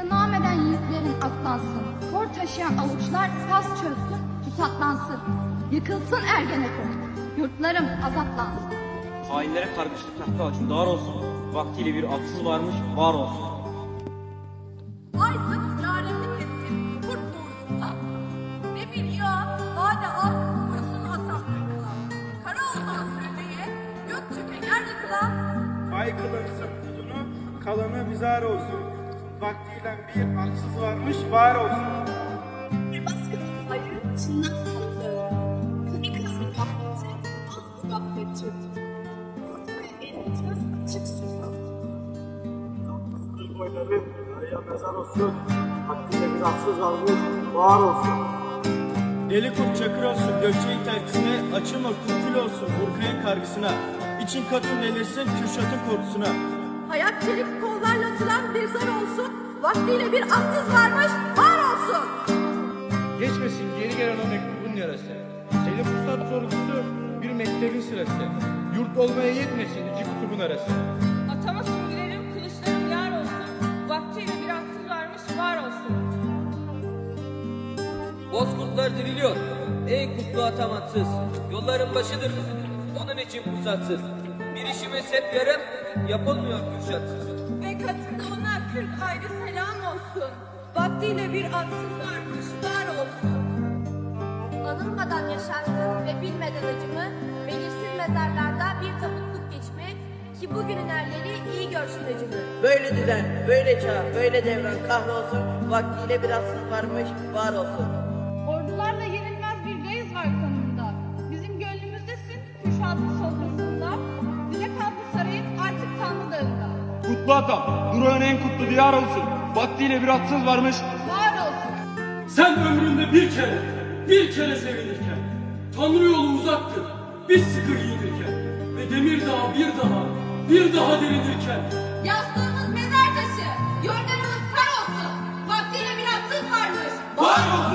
Sığınağım eden yiğitlerin atlansın. Kor taşıyan avuçlar pas çözsün, pusatlansın. Yıkılsın Ergenekon. Yurtlarım azatlansın. Hainlere kardeşlik tahta açın dar olsun. Vaktiyle bir atsız varmış var olsun. Ay zıt yarenlik etsin, kurt doğursunlar. Ne bir yağ, vade az, vursun atam. Kara olsan söyleye, gök çöker yıkıla. Ay kılınsın kuzunu, kalanı bizar olsun. Vaktiyle bir haksız varmış var olsun. Bir baskının ayı çınlar tatlı. Kırık kızın kahveti az gaflet çöktü. En bitmez açık araya mezar olsun. Hakkıyla bir haksız almış, var olsun. Deli kurt çakır olsun, gökçeğin terkisine, açılma kurkul olsun, Burkay'ın kargısına. İçin katın delirsin, Kürşat'ın korkusuna. Hayat çelik kollarla atılan bir zar olsun. Vaktiyle bir atsız varmış, var olsun. Geçmesin geri gelen o mektubun yarası. Selim Ustad sorgusu bir mektebin sırası. Yurt olmaya yetmesin iki kutubun arası. Atama süngülerim, kılıçlarım yar olsun. Vaktiyle bir aksız varmış, var olsun. Bozkurtlar diriliyor. Ey kutlu atamansız. Yolların başıdır. Onun için pusatsız. Bir işimiz hep yarım. Yapılmıyor kürşatsız. Ve katında ona kırk ayrı selam olsun. Vaktiyle bir atsız varmış, var olsun. Anılmadan yaşarsın ve bilmeden acımı, belirsiz mezarlarda bir tabutluk geçmek ki bugünün erleri iyi görsün acımı. Böyle düzen, böyle çağ, böyle devran kahrolsun, vaktiyle bir asıl varmış, var olsun. Ordularla yenilmez bir gayiz var kanımda. Bizim gönlümüzdesin, Kürşat'ın sofrasında. Kutlu atam, Nuray'ın en kutlu diyar olsun. Vaktiyle bir atsız varmış. Var olsun. Sen ömründe bir kere, bir kere sevinirken, Tanrı yolu uzaktır, biz sıkı giyinirken ve demir daha bir daha, bir daha derinirken. Yastığımız mezar taşı, yorganımız kar olsun, vaktiyle bir atsız varmış. Var olsun.